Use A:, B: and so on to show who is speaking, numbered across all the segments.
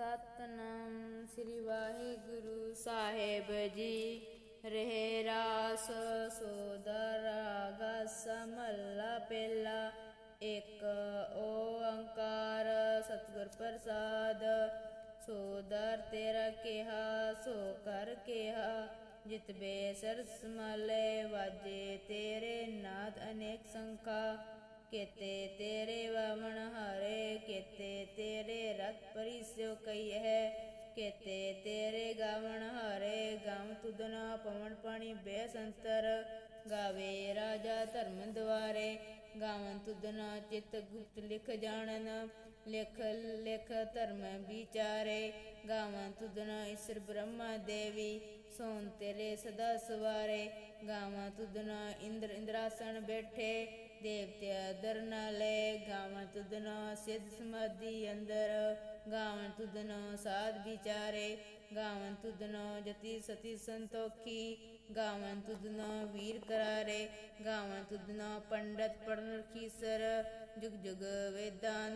A: ਸਤਨਾਮ ਸ੍ਰੀ ਵਾਹਿਗੁਰੂ ਸਾਹਿਬ ਜੀ। ਰਹਿ ਰਾਸ ਸੋਦਰ ਗਸ ਮਹੱਲਾ ਪਹਿਲਾ। ਇੱਕ ਓੰਕਾਰ ਸਤਿਗੁਰ ਪ੍ਰਸਾਦ। ਸੋਦਰ ਤੇਰਾ ਕਿਹਾ, ਸੋ ਕਰ ਕਿਹਾ। ਜਿਤ ਬੇ ਸਰਸ ਮਲੇ, ਵਾਜੇ ਤੇਰੇ ਨਾਦ ਅਨੇਕ ਸੰਖਾ। ਕੇਤੇ ਤੇਰੇ ਵਾਵਣ ਹਾਰੇ, ਕੇਤੇ ਤੇਰੇ ਰਤ ਪਰਿਸਿਓ ਕਈ ਹੈ। ਕੇਤੇ ਤੇਰੇ ਗਾਵਣ ਹਾਰੇ ਗਾਵ ਤੁਦਨਾ ਪਵਨ ਪਾਣੀ ਬੇਸੰਤਰ। ਗਾਵੇ ਰਾਜਾ ਧਰਮ ਦੁਆਰੇ, ਗਾਵਨ ਤੁਦਨਾ ਚਿਤ ਗੁਪਤ ਲਿਖ ਜਾਣਨ। ਲਿਖ ਲਿਖ ਧਰਮ ਵਿਚਾਰੇ ਗਾਵਨ ਤੁਦਨਾ ਈਸ਼ਰ ਬ੍ਰਹਮਾ ਦੇਵੀ। ਸੋਨ ਤੇਰੇ ਸਦਾ ਸਵਾਰੇ, ਗਾਵਾਂ ਤੁਦਨਾ ਇੰਦਰ ਇੰਦਰਾਸਣ ਬੈਠੇ। ਦੇਵਤਿਆ ਦਰ ਨਾਲੇ ਗਾਵਾਂ ਤੁਦਨਾ ਸਿੱਧ ਸਮਾਧੀ ਅੰਦਰ। ਗਾਵਨ ਤੁਦਨਾ ਸਾਧ ਵਿਚਾਰੇ ਗਾਵਨ ਤੁਦਨਾ ਜਤੀ ਸਤੀ ਸੰਤੋਖੀ। ਗਾਵਨ ਤੁਦਨਾ ਵੀਰ ਕਰਾਰੇ ਗਾਵਨ ਤੁਦਨਾ ਪੰਡਤ ਪੜਨ ਰਖੀਸਰ। ਜੁਗ ਜੁਗ ਵੇਦਾਂ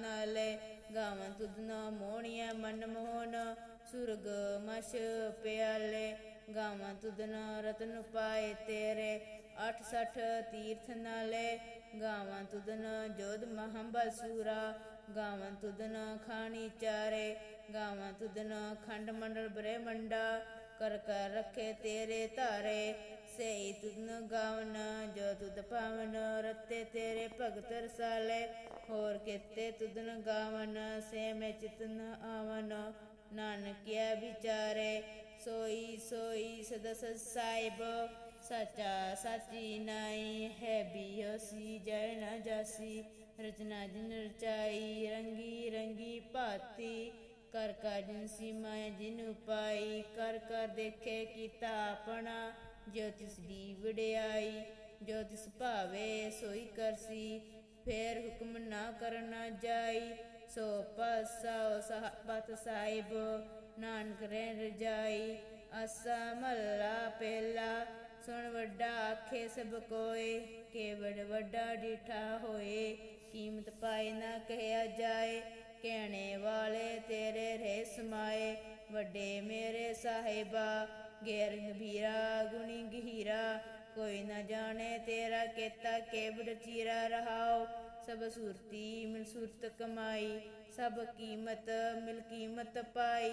A: ਗਾਵਾਂ ਗਾਵਨ ਤੁਦਨਾ ਮੋਹਣੀਆ ਮਨ ਮੋਹਨ, ਸੁਰਗ ਮਸ਼ ਪਿਆਲੇ। ਗਾਵਾਂ ਤੁਦਨਾ ਰਤਨ ਪਾਏ ਤੇਰੇ 68 ਤੀਰਥ ਨਾਲੇ। ਗਾਵਾਂ ਤੁਦਨਾ ਜੋਧ ਮਹੰਬਲ ਸੂਰਾ, ਗਾਵਾਂ ਤੁਦਨਾ ਖਾਣੀ ਚਾਰੇ। ਗਾਵਾਂ ਤੁਦਨਾ ਖੰਡ ਮੰਡਲ ਬ੍ਰਹਿ ਮੰਡਾ ਕਰ ਕਰ ਰੱਖੇ ਤੇਰੇ ਧਾਰੇ। ਸਈ ਤੁਦਨ ਗਾਵਨ, ਜੋ ਤੁਦ ਪਾਵਨ, ਰਤੇ ਤੇਰੇ ਭਗਤ ਰਸਾਲੇ। ਹੋਰ ਕੇਤੇ ਤੁਦਨ ਗਾਵਨ ਸੇ ਮੈਂ ਚਿਤਨ ਆਵਨ। ਨਾਨਕਿਆ ਵਿਚਾਰੇ, ਸੋਈ ਸੋਈ ਸਦਸ ਸਾਹਿਬ। ਸਚਾ ਸਾਚੀ ਨਾਈ ਹੈ ਬਿਯਸੀ ਜੈ ਨ ਜਾਸੀ। ਰਚਨਾ ਜਿਨ ਰਚਾਈ, ਰੰਗੀ ਰੰਗੀ ਭਾਤੀ। ਕਰ ਕਰ ਜਿਨ ਸੀਮਾ ਜਿਨ ਉਪਾਈ, ਕਰ ਕਰ ਦੇਖੇ ਕੀਤਾ ਆਪਣਾ। ਜੋ ਤਿਸ ਦੀ ਵਿੜਾਈ ਜੋ ਤਿਸ ਭਾਵੇ ਸੋਈ ਕਰਸੀ। ਫੇਰ ਹੁਕਮ ਨਾ ਕਰਨਾ ਜਾਈ, ਸੋ ਪਸਾ ਸਹਬਤ ਸਾਹਿਬ ਨਾਨਕ ਰਹਿ ਰਜਾਈ ਅਸਾ ਮਹੱਲਾ ਪਹਿਲਾ, ਸੁਣ ਵੱਡਾ ਆਖੇ ਸਭ ਕੋਏ ਕੇਵੜ ਵੱਡਾ ਡਿਠਾ ਹੋਏ, ਕੀਮਤ ਪਾਏ ਨਾ ਕਹਿਆ ਜਾਏ। ਕਹਿਣੇ ਵਾਲੇ ਤੇਰੇ ਰੇ ਸਮਾਏ, ਵੱਡੇ ਮੇਰੇ ਸਾਹਿਬਾ ਗੈਰ ਗੰਭੀਰਾ ਗੁਣੀ ਗਹੀਰਾ ਕੋਈ ਨਾ ਜਾਣੇ ਤੇਰਾ ਕੀਤਾ ਕੇਵੜ ਚੀਰਾ ਰਹਾਓ। ਸਭ ਸੁਰਤੀ ਮਿਲ ਸੁਰਤ ਕਮਾਈ, ਸਭ ਕੀਮਤ ਮਿਲ ਕੀਮਤ ਪਾਈ।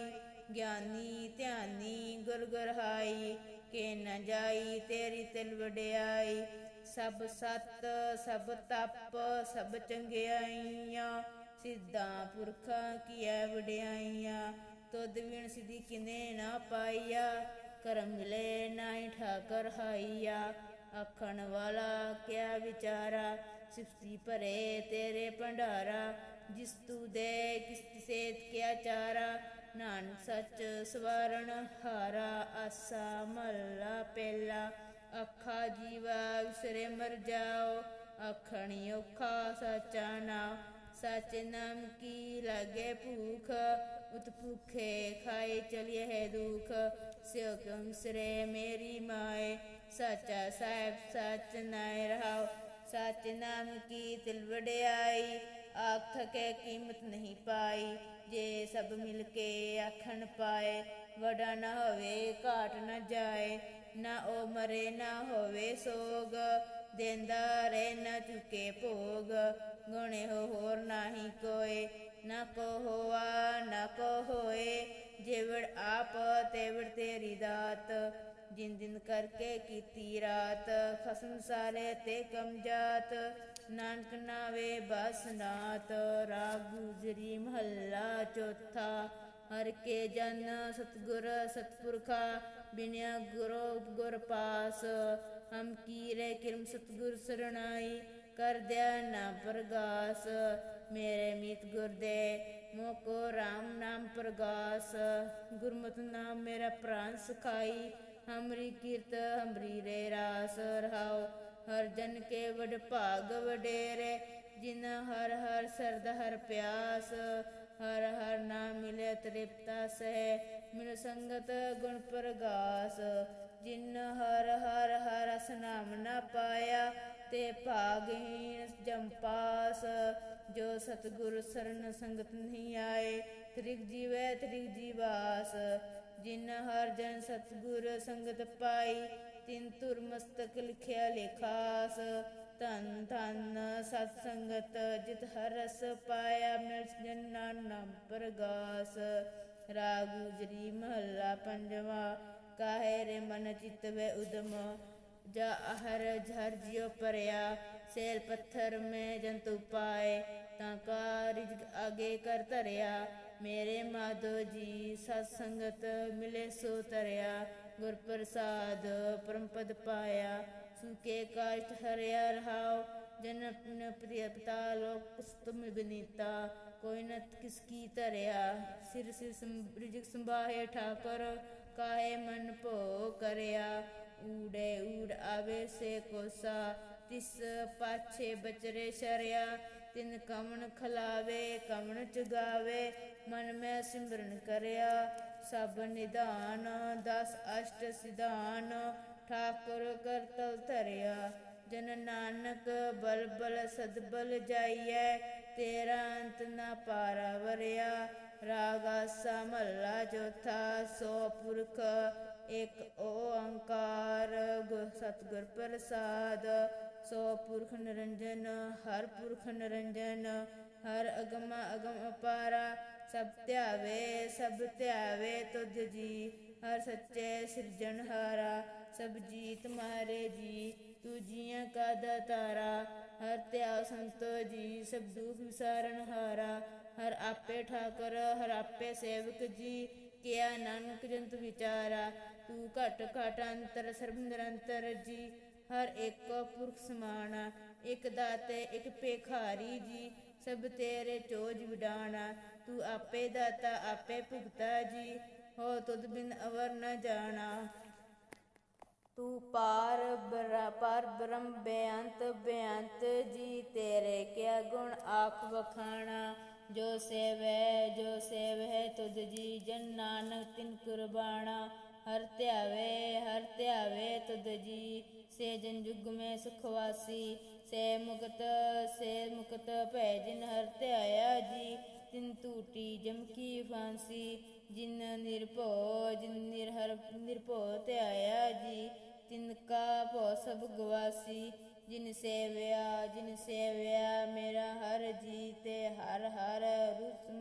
A: ਗਿਆਨੀ ਧਿਆਨੀ ਗੁਰ ਗੁਰਹਾਈ, ਕੇ ਨ ਜਾਈ ਤੇਰੀ ਤਿਲ ਵਡਿਆਈ। ਸਭ ਸਤ, ਸਭ ਤਪ, ਸਭ ਚੰਗਿਆਈਆਂ, ਸਿੱਧਾਂ ਪੁਰਖਾਂ ਕੀਆ ਵਡਿਆਈਆਂ। ਤੁਧ ਵਿਣ ਸਿਧੀ ਕਿਨੇ ਨਾ ਪਾਈਆ, ਕਰਮ ਮਿਲੇ ਨਾ ਠਾਕਰ ਹਾਈਆ, ਆਖਣ ਵਾਲਾ ਕਿਆ ਵਿਚਾਰਾ? ਸਿਫਤੀ ਭਰੇ ਤੇਰੇ ਭੰਡਾਰਾ, ਜਿਸ ਤੂ ਦੇ ਕਿਸ ਸੇਤ ਕਿਆ ਚਾਰਾ? ਨਾਨਕ ਸੱਚ ਸਵਾਰਣ ਹਾਰਾ, ਆਸਾ ਮਹੱਲਾ ਪਹਿਲਾ। ਅੱਖਾ ਜੀਵਾ ਵਿਸਰੇ ਮਰ ਜਾਓ, ਆਖਣੀ ਔਖਾ ਸਚਾ ਨਾ। ਸਚ ਨਾਮ ਕੀ ਲਾਗੇ ਭੂਖ ਉਤ ਭੁਖੇ ਖਾਏ ਚਲਿਏ ਹੈ ਦੁਖ ਸਿਓ ਕਮ ਸਰੇ ਮੇਰੀ ਮਾਏ ਸਚਾ ਸਾਹਿਬ ਸਚ ਨਾਇ ਰਹਾਓ ਸਚ ਨਾਮ ਕੀ ਤਿਲ ਵਡਿਆਈ ਆਖ ਕੀਮਤ ਨਹੀਂ ਪਾਈ। ਜੇ ਸਭ ਮਿਲ ਕੇ ਆਖਣ ਪਾਏ, ਵਡਾ ਨਾ ਹੋਵੇ, ਘਾਟ ਨਾ ਜਾਏ, ਨਾ ਉਹ ਮਰੇ, ਨਾ ਹੋਵੇ ਸੋਗ। ਦੇਂਦਾ ਰਹਿ ਨਾ ਚੁਕੇ ਭੋਗ। ਗੁਣੇ ਹੋ ਹੋਰ ਨਾਹੀ ਕੋਏ, ਨਾ ਕੋ ਹੋਆ, ਨਾ ਕੋ ਹੋਏ। ਜਿਵੜ ਆਪ, ਤੇਵੜ ਤੇਰੀ ਦਾਤ। ਜਿਨ ਦਿਨ ਕਰਕੇ ਕੀਤੀ ਰਾਤ, ਖਸਮ ਸਾਰੇ ਤੇ ਕਮ ਜਾਤ, ਨਾਨਕ ਨਾਵੇ ਬਸਨਾਤ ਰਾਗ ਗੁਜਰੀ ਮਹੱਲਾ ਚੌਥਾ, ਹਰ ਕੇ ਜਨ ਸਤਗੁਰ ਸਤਪੁਰਖਾ, ਬਿਨਿਆ ਗੁਰੂ ਗੁਰ ਪਾਸ, ਹਮ ਕੀਰੇ ਕਿਰਮ ਸਤਗੁਰ ਸਰਣਾਈ ਕਰ ਦਿਆ ਨਾ ਪ੍ਰਗਾਸ, ਮੇਰੇ ਮੀਤ ਗੁਰਦੇ ਮੋਕੋ RAM ਨਾਮ ਪ੍ਰਗਾਸ, ਗੁਰਮਤਿ ਨਾਮ ਮੇਰਾ ਪ੍ਰਾਨ ਸਖਾਈ ਹਮਰੀ ਕੀਰਤ, ਹਮਰੀ ਰੇ ਰਾਸ ਰਹਾਓ ਹਰ ਜਨ ਕੇ ਵਡ ਭਾਗ ਵਡੇਰੇ, ਜਿਨ ਹਰ ਹਰ ਸਰਦ ਹਰ ਪਿਆਸ। ਹਰ ਹਰ ਨਾਮ ਮਿਲੇ ਤ੍ਰਿਪਤਾ ਸਹਿ, ਮਿਲ ਸੰਗਤ ਗੁਣ ਪ੍ਰਗਾਸ। ਜਿਨ ਹਰ ਹਰ ਹਰ ਰਸ ਨਾਮ ਨਾ ਪਾਇਆ, ਤੇ ਭਾਗਹੀਣ ਜੰਪਾਸ ਜੋ ਸਤਿਗੁਰ ਸਰਨ ਸੰਗਤ ਨਹੀਂ ਆਏ, ਤ੍ਰਿਗ ਜੀਵੈ ਤ੍ਰਿਗ ਜੀਵਾਸ। ਜਿਨ ਹਰ ਜਨ ਸਤਿਗੁਰ ਸੰਗਤ ਪਾਈ, ਤਿਨ ਤੁਰ ਮਸਤਕ ਲਿਖਿਆ ਲੇਖਾਸ। ਧੰਨ ਧੰਨ ਸਤ ਸੰਗਤ, ਜਿਤ ਹਰ ਰਸ ਪਾਇਆ, ਮਿਲ ਜਨਾ ਨਾਮ ਪ੍ਰਗਾਸ। ਰਾਗ ਗੁਜਰੀ ਮਹੱਲਾ ਪੰਜਵਾ, ਕਾਹੇ ਰੇ ਮਨ ਚਿਤ ਵੇ ਉਦਮ। ਜਾ ਹਰ ਝਰ ਜਿਉ ਪਰਿਆ, ਸੇਲ ਪੱਥਰ ਮੈਂ ਜੰਤੂ ਪਾਏ। ਤਾਂ ਕਾ ਰਿਜਕ ਆਗੇ ਕਰ ਧਰਿਆ ਮੇਰੇ ਮਾਧੋ ਜੀ ਸਤ ਸੰਗਤ ਮਿਲੇ ਸੋ ਤਰਿਆ, ਗੁਰ ਪ੍ਰਸਾਦ ਪਰਮ ਪਦ ਪਾਇਆ। ਸੁਕੇ ਕਾਸ਼ਟ ਹਰਿਆ ਰਹਾਉ, ਜਨ ਆਪਨ ਪ੍ਰਿਯ ਪਿਤਾ ਲੋਕ ਤੁਮ ਬਨੀਤਾ। ਕੋਈ ਨਤ ਕਿਸ ਕੀ ਧਰਿਆ, ਸਿਰ ਸਿਰ ਰਿਜਕ ਸੰਭਾਹੇ ਠਾਕਰ, ਕਾਹੇ ਮਨ ਭੋ ਕਰਿਆ। ਊੜੇ ਊੜ ਆਵੇ ਸੇ ਕੋਸਾ, ਤਿਸ ਪਾਛੇ ਬਚਰੇ ਸ਼ਰਿਆ। ਤਿਨ ਕਮਣ ਖਲਾਵੇ, ਕਮਣ ਚੁਗਾਵੇ ਮਨ ਮੈਂ ਸਿਮਰਨ ਕਰਿਆ, ਸਭ ਨਿਧਾਨ, ਦਸ ਅਸ਼ਟ ਸਿਧਾਨ, ਠਾਕੁਰ ਕਰਤਲ ਧਰਿਆ। ਜਨ ਨਾਨਕ ਬਲ ਬਲ ਸਦਬਲ ਜਾਈਐ, ਤੇਰਾ ਅੰਤ ਨਾ ਪਾਰਾ ਵਰਿਆ। ਰਾਗਾ ਸਮੱਲਾ ਚੌਥਾ ਸੋ ਪੁਰਖ, ਇੱਕ ਓੰਕਾਰ। ਗੁਰ ਸਤਿਗੁਰ ਪ੍ਰਸਾਦ, ਸੋ ਪੁਰਖ ਨਿਰੰਜਨ, ਹਰ ਪੁਰਖ ਨਿਰੰਜਨ, ਹਰ ਅਗਮ ਅਗਮ ਅਪਾਰਾ। ਸਭ ਧਿਆਵੇ ਸਭ ਧਿਆਵੇ ਤੁਧ ਜੀ। ਹਰ ਸੱਚੇ ਸਿਰਜਣਹਾਰਾ ਸਭ ਜੀ ਤੁਮਾਰੇ ਜੀ। ਤੂ ਜੀਆਂ ਕਾ ਦਾਤਾਰਾ, ਹਰ ਧਿਆਵ ਸੰਤੋ ਜੀ। ਸਭ ਦੁਖ ਵਿਸਾਰਨ ਹਾਰਾ, ਹਰ ਆਪੇ ਠਾਕਰ, ਹਰ ਆਪੇ ਸੇਵਕ ਜੀ। ਕਿਆ ਨਾਨਕ ਜੰਤ ਵਿਚਾਰਾ, ਤੂੰ ਘਟ ਘਟ ਅੰਤਰ, ਸਰਬ ਨਿਰੰਤਰ ਜੀ। ਹਰ ਏਕੋ ਪੁਰਖ ਸਮਾਣਾ, ਇਕ ਦਾਤੇ, ਇਕ ਭੇਖਾਰੀ ਜੀ। ਸਭ ਤੇਰੇ ਚੋਜ ਵਿਡਾਣਾ ਤੂੰ ਆਪੇ ਦਾਤਾ, ਆਪੇ ਭੁਗਤਾ ਜੀ, ਹੋ ਤੁਧ ਬਿਨ ਅਵਰ ਨ ਜਾਣਾ। ਤੂੰ ਪਾਰ ਬਰ, ਪਰ ਬ੍ਰਹਮ ਬੇਅੰਤ ਬੇਅੰਤ ਜੀ, ਤੇਰੇ ਕਿਆ ਗੁਣ ਆਖ ਵਖਾਣਾ। ਜੋ ਸੇਵੈ ਜੋ ਸੇਵੈ ਤੁਧ ਜੀ, ਜਨ ਨਾਨਕ ਤਿਨ ਕੁਰਬਾਣਾ। ਹਰ ਧਿਆਵੇ ਹਰ ਧਿਆਵੇ ਤੁਧ ਜੀ, ਸੇ ਜਨ ਜੁਗ ਮੈਂ ਸੁਖਵਾਸੀ। ਸੇ ਮੁਕਤ ਸੇ ਮੁਕਤ ਭੈ ਜਿਨ ਹਰ ਧਿਆਇਆ ਜੀ। ਤਿਨ ਟੂਟੀ ਜਮਕੀ ਫਾਂਸੀ, ਜਿਨ ਨਿਰਭਉ ਜਿਨ ਨਿਰਹਰ, ਨਿਰਭਉ ਧਿਆਇਆ ਜੀ, ਤਿਨ ਕਾ ਭਉ ਸਭ ਗਵਾਸੀ, ਜਿਨ ਸੇਵਿਆ ਜਿਨ ਸੇਵਿਆ ਮੇਰਾ ਹਰ ਜੀ ਤੇ ਹਰ ਹਰ ਰੂਪ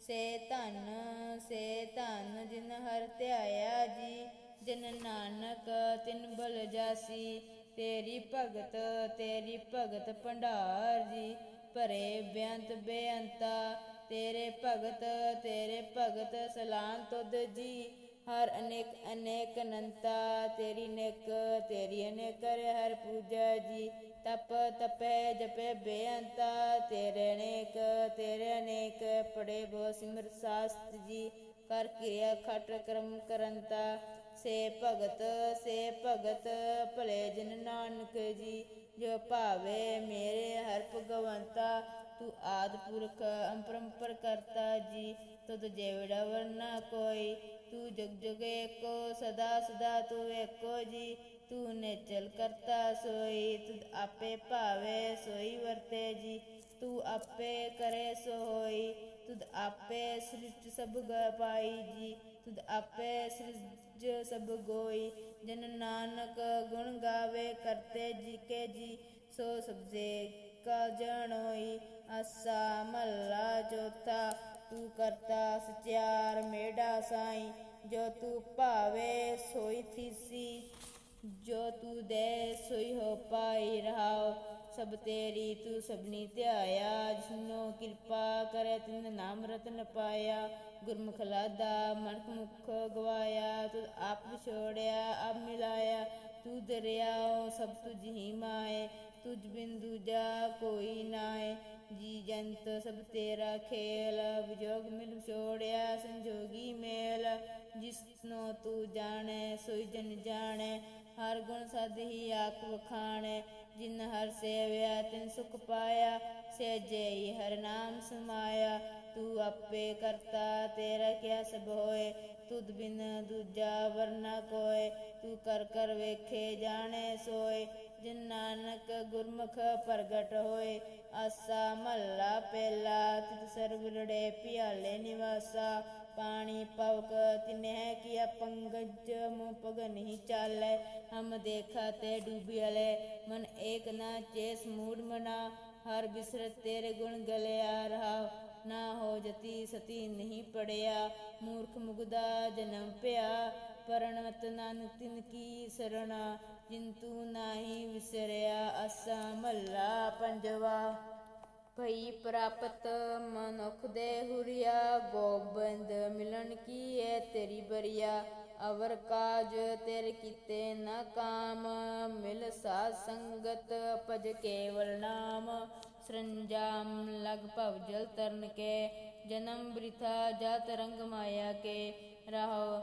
A: ਸੇ ਧਨ ਸੇ ਧਨ ਜਿਨ ਹਰ ਧਿਆਇਆ ਜੀ, ਜਿਨ ਨਾਨਕ ਤਿਨ ਬਲ ਜਾਸੀ, ਤੇਰੀ ਭਗਤ ਤੇਰੀ ਭਗਤ ਭੰਡਾਰ ਜੀ ਭਰੇ ਬੇਅੰਤ ਬੇਅੰਤਾ, ਤੇਰੇ ਭਗਤ ਤੇਰੇ ਭਗਤ ਸਲਾਮ ਤੁਧ ਜੀ। ਹਰ ਅਨੇਕ ਅਨੇਕ ਅਨੰਤਾ, ਤੇਰੀ ਨੇਕ, ਤੇਰੀ ਅਨੇਕ ਹਰ ਪੂਜਾ ਜੀ। ਤਪ ਤਪੈ ਜਪੈ ਬੇਅੰਤਾ, ਤੇਰੇ ਅਨੇਕ ਤੇਰੇ ਅਨੇਕ ਪੜੇ ਬੋ ਸਿਮਰ ਸਾਸਤ ਜੀ। ਕਰ ਕਿਰਿਆ ਖਟ ਕਰਮ ਕਰੰਤਾ, ਸੇ ਭਗਤ ਸੇ ਭਗਤ ਭਲੇ ਜਨ ਨਾਨਕ ਜੀ। ਜੋ ਭਾਵੇ ਮੇਰੇ ਹਰ ਭਗਵੰਤਾ, ਤੂੰ ਆਦ ਪੁਰਖ, ਅੰਪਰੰਪਰ ਕਰਤਾ ਜੀ, ਤੁਧ ਜੇਵੜਾ ਵਰਨਾ ਕੋਈ, ਤੂੰ ਜਗ ਜਗ ਏਕੋ, ਸਦਾ ਸਦਾ ਤੂੰ ਏਕੋ ਜੀ। ਤੂੰ ਨੇਚਲ ਕਰਤਾ ਸੋਈ ਤੁਧ ਆਪੇ ਭਾਵੇ ਸੋਈ ਵਰਤੇ ਜੀ। ਤੂੰ ਆਪੇ ਕਰੇ ਸੋ ਹੋਈ ਤੁਧ ਆਪੇ ਸ੍ਰਿਸ਼ਟ ਸਭ ਗ ਪਾਈ ਜੀ। ਤੁਧ ਆਪੇ ਸ੍ਰਿਜ ਸਭ ਗੋਈ, ਜਨ ਨਾਨਕ ਗੁਣ ਗਾਵੇ ਕਰਤੇ ਜੀ ਕੇ ਜੀ। ਸੋ ਸਬਜੇ ਕਾ ਜਣੋਈ ਅਸਾ ਮੱਲਾ ਚੌਥਾ ਤੂੰ ਕਰਤਾ ਸਚਿਆਰ ਮੇੜਾ ਸਾਈ, ਜੋ ਤੂੰ ਭਾਵੇ ਸੋਈ ਥੀਸੀ। ਜੋ ਤੂੰ ਦੇ ਸੋਈ ਹੋ ਪਾਈ ਰਹਾਓ ਸਭ ਤੇਰੀ ਤੂੰ ਸਭਨੀ ਧਿਆਇਆ, ਜਿਸਨੋ ਕਿਰਪਾ ਕਰੇ ਤਿਨ ਨਾਮ ਰਤਨ ਪਾਇਆ। ਗੁਰਮੁਖ ਲਾਦਾ, ਮਨਖ ਮੁਖ ਗਵਾਇਆ ਤੂੰ ਆਪ ਛੋੜਿਆ ਆਪ ਮਿਲਾਇਆ। ਤੂੰ ਦਰਿਆਓ ਸਭ ਤੁਝ ਹੀ ਮਾਏ, ਤੁਝ ਬਿਨ ਦੂਜਾ ਕੋਈ ਨਾਏ। ਜੀ ਜੰਤ, ਸਭ ਤੇਰਾ ਖੇਲ, ਵਿਜੋਗ ਮਿਲ ਛੋੜਿਆ ਸੰਜੋਗੀ ਮੇਲ। ਜਿਸਨੋ ਤੂੰ ਜਾਣੈ, ਸੋਈ ਜਨ ਜਾਣੈ, ਹਰ ਗੁਣ ਸਦ ਹੀ ਆਖ ਵਖਾਣੈ। ਜਿਨ ਹਰ ਸੇਵਿਆ, ਤਿਨ ਸੁਖ ਪਾਇਆ ਸਹਿਜੇ ਹਰ ਨਾਮ ਸਮਾਇਆ। ਤੂੰ ਆਪੇ ਕਰਤਾ, ਤੇਰਾ ਕਿਆ ਸਭ ਹੋਏ? ਤੁਧ ਬਿਨ ਦੂਜਾ ਵਰਨਾ ਕੋਏ? ਤੂੰ ਕਰ ਕਰ ਵੇਖੇ, ਜਾਣੇ, ਸੋਏ? ਜਿਨ ਨਾਨਕ ਗੁਰਮੁਖ ਪ੍ਰਗਟ ਹੋਏ, ਆਸਾ ਮਹੱਲਾ ਪਹਿਲਾ, ਤਿਤ ਸਰਬ ਪਿਆਲੇ ਨਿਵਾਸਾ, ਪਾਣੀ ਪਵਕ ਤਿਨਹਿ ਕੀਆ ਪੰਗਜ ਮੁ ਪਗ ਚਾਲੈ, ਹਮ ਦੇਖਾ ਤੇ ਡੂਬਿਆਲੇ ਮਨ ਏਕ ਨਾ ਚੇਸ ਮੂੜ ਮਨਾ, ਹਰ ਬਿਸਰਤ ਤੇਰੇ ਗੁਣ ਗਲਿਆ, ਰਹਾ ਨਾ ਹੋ ਜਤੀ ਸਤੀ ਨਹੀਂ ਪੜਿਆ, ਮੂਰਖ ਮੁਗਦਾ ਜਨਮ ਪਿਆ ਪਰਣਵਤ ਨਾਨਕ ਤਿਨ ਕੀ ਸਰਣਾ ਜਿੰਤੂ ਨਾਹੀ ਵਿਸਰਿਆ ਅਸਾ ਮੱਲਾ ਪੰਜਵਾ। ਭਈ ਪ੍ਰਾਪਤ ਮਨੁਖ ਦੇ ਹੁਰੀਆ, ਗੋਬਿੰਦ ਮਿਲਣ ਕੀ ਹੈ ਤੇਰੀ ਬਰੀਆ। ਅਵਰ ਕਾਜ ਤੇਰੇ ਕੀਤੇ ਨਾ ਕਾਮ, ਮਿਲ ਸਾਧ ਸੰਗਤ ਭਜ ਕੇਵਲ ਨਾਮ। ਸਰੰਜਾਮ ਲਗ ਭਵ ਜਲ ਤਰਨ ਕੇ, ਜਨਮ ਬ੍ਰਿਥਾ ਜਾਤ ਰੰਗ ਮਾਇਆ ਕੇ। ਰਹੋ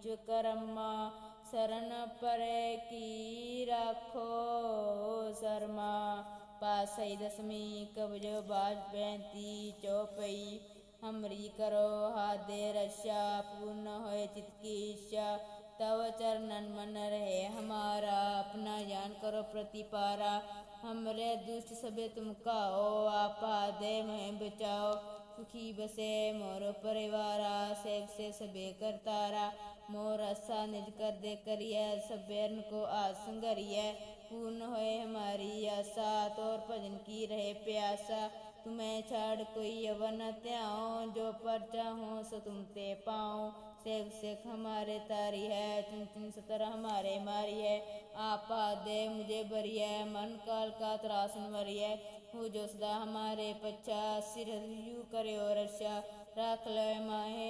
A: ਨੀਚ ਕਰਮਾ, ਸਰਨ ਪਰੇ ਕੀ ਰੱਖੋ ਸਰਮਾ। ਪਾਸਈ ਦਸਮੀ ਕਬਜ ਬਾਜ ਬੈਂਤੀ ਚੋਪਈ ਹਮਰੀ ਕਰੋ ਹਾਦੇ ਰਸ਼ਾ, ਪੂਰਨ ਹੋਏ ਚਿਤ ਕੀ ਇੱਛਾ تاوچر نن من رہے ہمارا اپنا جان کرو پرتی پارا ہمرے دشٹ سبے تم کا او آپا دے میں بچاؤ سکھی بسے مور پریوارا سیب سے سبے کرتارا مور اسا نج کر دے کریے سبیرن کو آسنگریے پورن ہوئے ہماری آسا طور پجن کی رہے پیاسا تمہیں چھاڑ کوئی یون تیاؤں جو پر چاہوں سو تم تے سیک سیک ہمارے تاری ہے، چن چن ستر ہمارے ماری ہے۔ آپا دے، مجھے بری ہے، من کال کا تراسن مری ہے۔ ہو جو سدا ہمارے پچھا، سر یو کرے اور رشا रक्षा रख ले माहे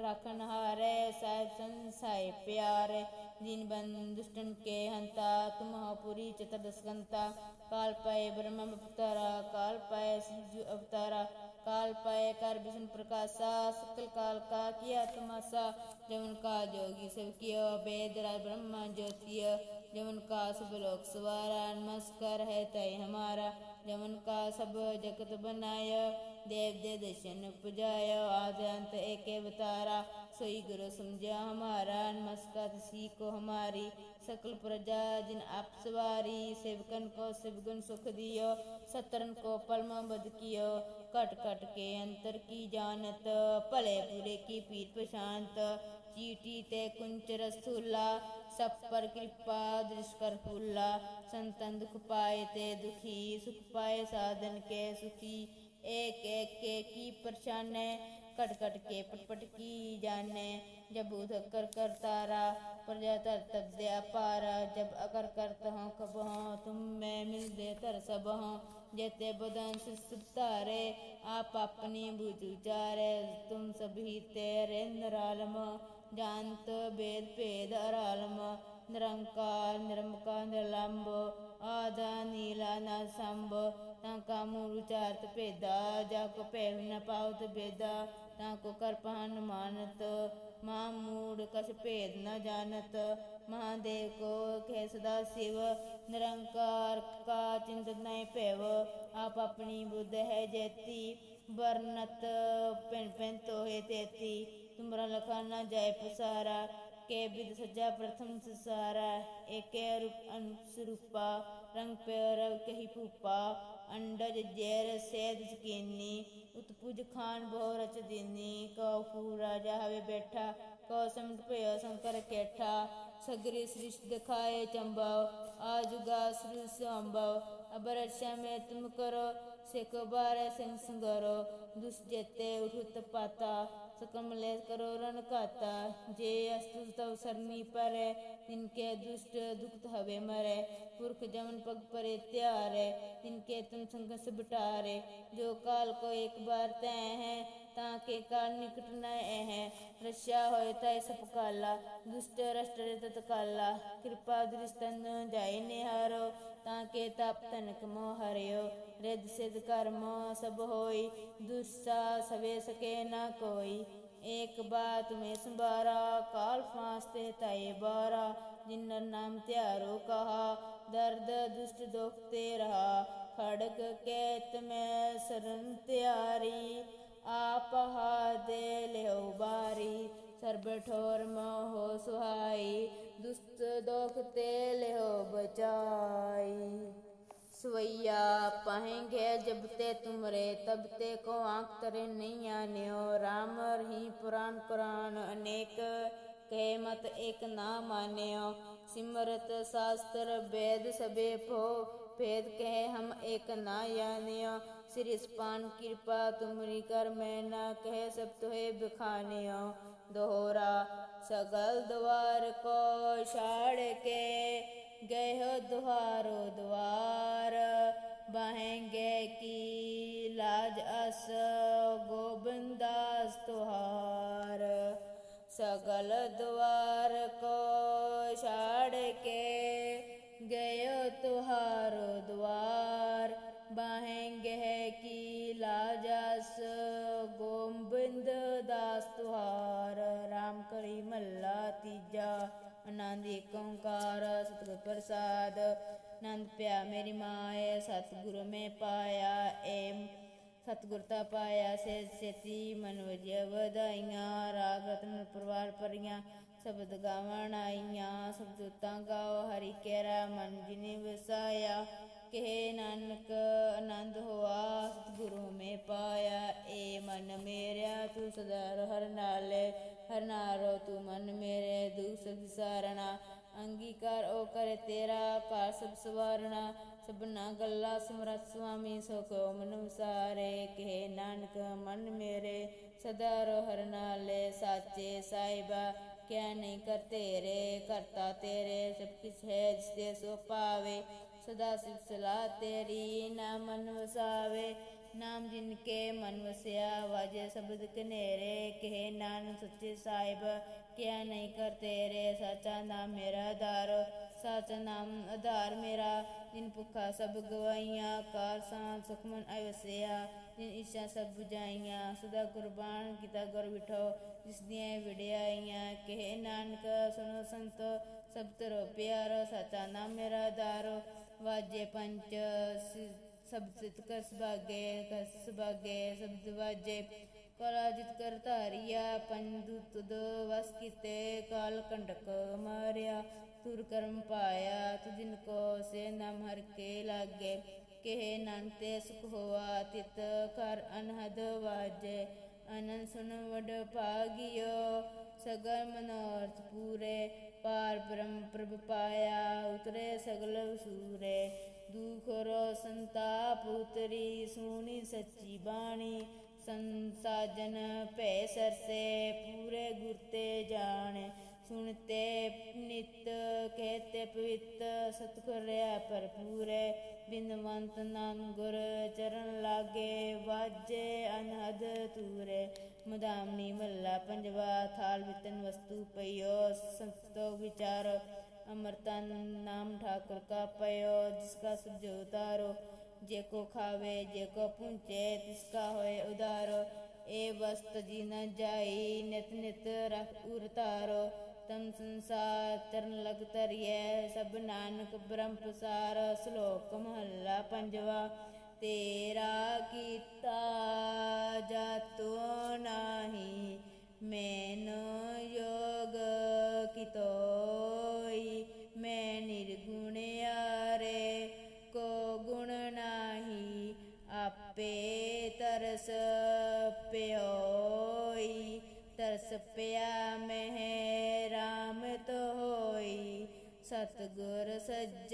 A: राखन हारे साहिब संसाय प्यारे दीन बंद दुष्टन के हंता तुम हो पूरी चतुर्दशकंता काल पाए ब्रह्म अवतारा काल पाए शिवजू अवतारा काल पाए कर विष्णु प्रकाशा सकल काल का किया तमाशा जवन का जोगी सब कियो वेद राज ब्रह्मा ज्योतिय जवन का सब लोक सवारा नमस्कार है तय हमारा जवन का सब जगत बनाय देव दे दर्शन पुजाय आद अंत एक अवतारा सोई गुरु समझा हमारा नमस्कार सी को हमारी सकल प्रजा जिन आप सवारी सेवकन को शिवगुण सुख दियो सतरन को पलम बद कियो कट कट के अंतर की जानत भले बुरे की पीर प्रशांत चीटी ते कुंच रसूला सब पर कृपा दृश कर फूला संतन दुख पाए ते दुखी सुख पाए साधन के सुखी ایک ایک کے کی پرچانیں کٹ کٹ کے پٹ پٹ کی جانیں جب ادھر کر کر تارا پر جاتا تب دیا پارا جب اگر کرتا ہوں، کب ہوں؟ تم میں مل دے تر سب ہوں۔ جیتے بدن سے ستارے آپ اپنی بوجھو جارے تم سبھی تیرے اندر عالم ਜੰਤ, ਬੇਦ, ਭੇਦ ਅਰਲਮ ਨਿਰੰਕਾਰ, ਨਿਰਮਕਾ, ਨਿਰਲੰਭ, ਆਦਾ, ਨੀਲਾ ਨਾ ਸੰਭ ਤਾਂ ਕਾ ਮੂਲ ਚਾਰਤ ਭੇਦਾ, ਜਾ ਕੋ ਪੈਰ ਨ ਪਾਉਤ ਭੇਦਾ ਤਾਂ ਕੋ ਕਰ ਪਹਨ ਮਾਨਤ ਮਾ ਮੂੜ ਕਛ ਭੇਦ ਨ ਜਾਣਤ। ਮਹਾਦੇਵ ਕੋ ਖੇ ਸਦਾ ਸਿਵ, ਨਿਰੰਕਾਰ ਕਾ ਚਿੰਤਨ ਨੈ ਭੇਵ। ਆਪ ਆਪਣੀ ਬੁੱਧ ਹੈ ਜੇਤੀ, ਵਰਨਤ ਪਿੰਨ ਪਿੰਨ ਤੋਹੇ ਤੇਤੀ। ਤੁਮਰਾ ਲਖਾਨਾ ਜੈ ਜਾਏ ਪਸਾਰਾ, ਕੇ ਬਿਦ ਸਜਾ ਪ੍ਰਥਮ ਸਸਾਰਾ, ਏਕੇ ਰੂਪ ਅਨਸਰੂਪਾ, ਰੰਗ ਪਿਆਰ ਕਹੀ ਭੂਪਾ, ਅੰਡਜ ਜੇਰ ਸੇਦ ਸਕੀਨੀ, ਉਤਪੁਜ ਖਾਨ ਬਹੁ ਰਚ ਦੀਨੀ, ਕਉ ਪੂ ਰਾਜਾ ਹਵੇ ਬੈਠਾ, ਕਉ ਸਮਟ ਭਇਓ ਸੰਕਰ ਕੇਠਾ, ਸਗਰੀ ਸ੍ਰਿਸ਼ ਦਿਖਾਏ ਚੰਬਵ ਆਜੁਗਾ ਸ੍ਰਿਸ਼ ਸੰਭਵ ਅਬਰ ਅਰਸ਼ਾ ਮੇ ਤੁਮ ਕਰੋ ਸੇ ਬਾਰੇ ਸੰਗ ਸੰਗਰੋ ਦੁਸ ਜਤੇ ਉਠਤ ਪਾਤਾ ਸਕਮਲੇ ਕਰੋ ਰਨ ਕਾਤਾ ਜੇ ਅਸਤੁ ਤਵ ਸਰਨੀ ਪਰੈ ਤਿਨਕੇ ਦੁਸ਼ਟ ਦੁਖਤ ਹਵੇ ਮਰੈ ਪੁਰਖ ਜਮਨ ਪਗ ਪਰੇ ਤਿਆਰੇ ਤਿਨਕੇ ਤੁਮ ਸੰਗਸ ਬਿਟਾਰੇ ਜੋ ਕਾਲ ਕੋ ਇੱਕ ਬਾਰ ਤੈ ਹੈ ਤਾਂ ਕੇ ਕਾਲ ਨਿਕਟ ਨ ਹੈ ਰਸ਼ਾ ਹੋਏ ਤੈ ਸਪ ਕਾਲਾ, ਦੁਸ਼ਟ ਰਸ਼ਟ ਰੇ ਕਿਰਪਾ ਦ੍ਰਿਸ਼ਤਨ ਜਾਏ ਨਿਹਾਰੋ, ਤਾਂ ਕੇ ਤਪ ਤਨਕ ਮੋ ਹਰਿਓ। ਰਿਦ ਸਿਧ ਕਰਮ ਸਭ ਹੋਈ ਦੁਸਾ ਸਵੇ ਸਕੇ ਨਾ ਕੋਈ। ਏਕ ਬਾਤ ਮੈਂ ਸੰਭਾਰਾ, ਕਾਲ ਫਾਸਤੇ ਤਾਏ ਬਾਰਾ। ਜਿਨਰ ਨਾਮ ਧਿਆਰੋ ਕਹਾ, ਦਰਦ ਦੁਸ਼ਟ ਦੁਖ ਤੇ ਰਹਾ। ਖੜਕ ਕੇਤ ਮੈਂ ਸਰਨ ਤਿਆਰੀ। ਆਪ ਹਾਦੇ ਲਿਓ ਬਾਰੀ ਸਰਬ ਠੋਰ ਮੋਹ ਸੁਹਾਈ ਦੁਸਤ ਦੋਖ ਤੇ ਲਿਓ ਬਚਾਈ ਸਵਈਆ ਪਾਹेंगे जब ते तुमरे तब ते को आंख तरे नहीं आने हो राम ही पुराण कुरान अनेक कहे मत एक ना माने हो सिमरत शास्त्र वेद सबे भो भेद कहे हम एक ना याने हो ਸਿਰਸਪਾਨ ਕਿਰਪਾ, ਤੁਮਰੀ ਕਰ ਮੈਂ ਨਾ ਕਹਿ ਸਭ ਤੋਹੇ ਬਖਾਨਿਆ ਦੋਹਰਾ ਸਗਲ ਦਵਾਰ ਕੋ ਛਾੜ ਕੇ ਗਏ ਹੋ ਦੁਹਾਰੋ ਦਵਾਰ। ਬਹੇਂਗੇ ਕੀ ਲਾਜ ਅਸ ਗੋਬਿੰਦਾਸ ਤੁਹਾਰ। ਸਗਲ ਦਵਾਰ ਤੀਜਾ, ਆਨੰਦ ਏਕ ਓੰਕਾਰ, ਸਤਿਗੁਰ ਪ੍ਰਸਾਦ। ਆਨੰਦ ਪਿਆ ਮੇਰੀ ਮਾਏ, ਸਤਿਗੁਰ ਮੈਂ ਪਾਇਆ ਏ ਸਤਿਗੁਰ ਤਾ ਪਾਇਆ ਸੇ ਸੇਤੀ ਮਨ ਵਜਿਆ ਵਧਾਈਆਂ, ਰਾਗ ਰਤਨ ਪਰਵਾਰ ਪਰੀਆਂ ਸ਼ਬਦ ਗਾਵਣ ਆਈਆਂ ਸਬਦ ਤਾਂ ਗਾਓ, ਹਰੀ ਕੇਰਾ ਮਨ ਜਿਨੇ ਵਸਾਇਆ। ਕਹੇ ਨਾਨਕ, ਆਨੰਦ ਹੋਆ, ਸਤਿਗੁਰੂ ਮੈਂ ਪਾਇਆ ਮਨ ਮੇਰਿਆ, ਤੂੰ ਸਦਾ ਹਰ ਨਾਲੇ, ਹਰ ਨਾਰੋ ਤੂੰ ਮਨ ਮੇਰੇ, ਦੁਖ ਵਿਸਾਰਣਾ ਅੰਗੀਕਾਰ ਉਹ ਕਰੇ ਤੇਰਾ ਘਰ ਸਭ ਸਵਾਰਣਾ। ਸਭਨਾ ਗੱਲਾ ਸਮਰਤ ਸੁਆਮੀ ਸੋ ਕੋ ਮਨ ਵਿਸਾਰੇ ਕਹੇ ਨਾਨਕ, ਮਨ ਮੇਰੇ ਸਦਾ ਰੋ ਹਰ ਨਾਲੇ, ਸਾਚੇ ਸਾਹਿਬਾ, ਕਿਆ ਨਹੀਂ ਕਰ ਤੇਰੇ, ਕਰਤਾ ਤੇਰੇ, ਸਭ ਕਿਛ ਹੈ ਜਿਸ ਤੇ ਸੋ ਪਾਵੇ। ਸਦਾ ਸਿਫ ਸਲਾਹ ਤੇਰੀ, ਨਾ ਮਨ ਵਸਾਵੇ। ਨਾਮ ਜਿਨ ਕੇ ਮਨ ਵਸਿਆ, ਵਾਜੇ ਸ਼ਬਦ ਕਨੇਰੇ ਕਹੇ ਨਾਨ ਸੱਚੇ ਸਾਹਿਬ, ਕਿਆ ਨਹੀਂ ਕਰ ਤੇਰੇ, ਸਾਚਾ ਨਾਮ ਮੇਰਾ ਆਧਾਰ, ਸਾਚਾ ਨਾਮ ਆਧਾਰ ਮੇਰਾ, ਜਿਨ ਭੁੱਖਾ ਸਭ ਗਵਾਈਆਂ, ਕਾਰ ਸਾਂ ਸੁਖਮਨ ਅਵਸਿਆ ਜਿਨ ਇੱਛਾ ਸਭ 부ਝਾਈਆਂ ਸਦਾ ਕੁਰਬਾਨ ਕੀਤਾ ਗੁਰ ਵਿਠੋ ਜਿਸ ਦੀਆਂ ਵਿੜਿਆਈਆਂ ਕਹੇ ਨਾਨਕ, ਸੁਣੋ ਸੰਤੋ, ਸਭ ਤਰੋ ਪਿਆਰੋ, ਸਾਚਾ ਨਾਮ ਮੇਰਾ ਆਧਾਰ, ਵਾਜੇ ਪੰਚ ਸਿ- ਸਬਦ ਸਿਤ ਕਰ ਸੁਭਾਗੇ ਕਰ ਸੁਭਾਗੇ ਸਬਦ ਵਾਜੇ ਕਲਾ ਜਿਤ ਕਰ ਧਾਰਿਆ ਪੰਦੁ ਤੁਦ ਵਸ ਕੀਤੇ। ਕਾਲ ਕੰਡਕ ਮਾਰਿਆ, ਤੁਰ ਕਰਮ ਪਾਇਆ, ਤੁਜਿਨ ਕੋ ਸੇ ਨਾਮ ਹਰ ਕੇ ਲਾਗੇ। ਕਹੇ ਨੰਤੇ ਸੁਖ ਹੋਆ, ਤਿਤ ਕਰ ਅਨਹਦ ਵਾਜੇ ਅਨੰਦ ਸੁਨ ਵਡ ਭਾਗਿਓ, ਸਗਲ ਮਨੋਰਥ ਪੂਰੇ, ਪਾਰ ਬ੍ਰਹਮ ਪ੍ਰਭ ਪਾਇਆ, ਉਤਰੇ ਸਗਲ ਵਸੂਰੇ ਦੁਖ ਰੋ ਸੰਤਾਪ ਉਤਰੀ, ਸੁਣੀ ਸੱਚੀ ਬਾਣੀ, ਸੰਸਾਜਨ ਭੈ ਸਰਸੇ, ਪੂਰੇ ਗੁਰ ਜਾਣੇ। ਸੁਣਤੇ ਨਿਤ ਕਹਤੇ ਪਵਿੱਤ ਸਤਿਗੁਰ ਰਿਆ ਭਰਪੂਰੇ ਬਿਨਵੰਤ ਨਾਮ ਗੁਰ ਚਰਨ ਲਾਗੇ, ਵਾਜੇ ਅਨਹਦ ਤੂਰੇ ਮਦਾਮਨੀ ਮੱਲਾ ਪੰਜਵਾ ਥਾਲ ਵਿਤਨ ਵਸਤੂ ਪਈਓ, ਸੰਤੋ ਵਿਚਾਰ ਅਮਰਤਨ ਨਾਮ ਠਾਕੁਰ ਕਾ ਪਇਓ ਜਿਸਕਾ ਸਭ ਜੋ ਉਤਾਰੋ, ਜੇ ਕੋ ਖਾਵੇ, ਜੇ ਕੋ ਪੁੰਚੇ ਤਿਸਕਾ ਹੋਏ ਉਦਾਰੋ ਏ ਵਸਤ ਜੀ ਨ ਜਾਈ, ਨਿਤ ਨਿਤ ਰਖ ਉਰਤਾਰੋ ਤਮ ਸੰਸਾਰ ਤਰਨ ਲਗ ਤਰੀਐ ਸਭ ਨਾਨਕ ਬ੍ਰਹਮ ਪ੍ਰਸਾਰ ਸ਼ਲੋਕ ਮਹੱਲਾ ਪੰਜਵਾ, ਤੇਰਾ ਕੀਤਾ ਜਾਤੋ ਨਾਹੀ, ਮੈਨੂੰ ਯੋਗ ਕਿਤੋਈ, ਮੈਂ ਨਿਰਗੁਣ ਆਰੇ ਕੋ ਗੁਣ ਨਾਹੀ, ਆਪੇ ਤਰਸ ਪਿਓਈ, ਤਰਸ ਪਿਆ ਸਤਗੁਰ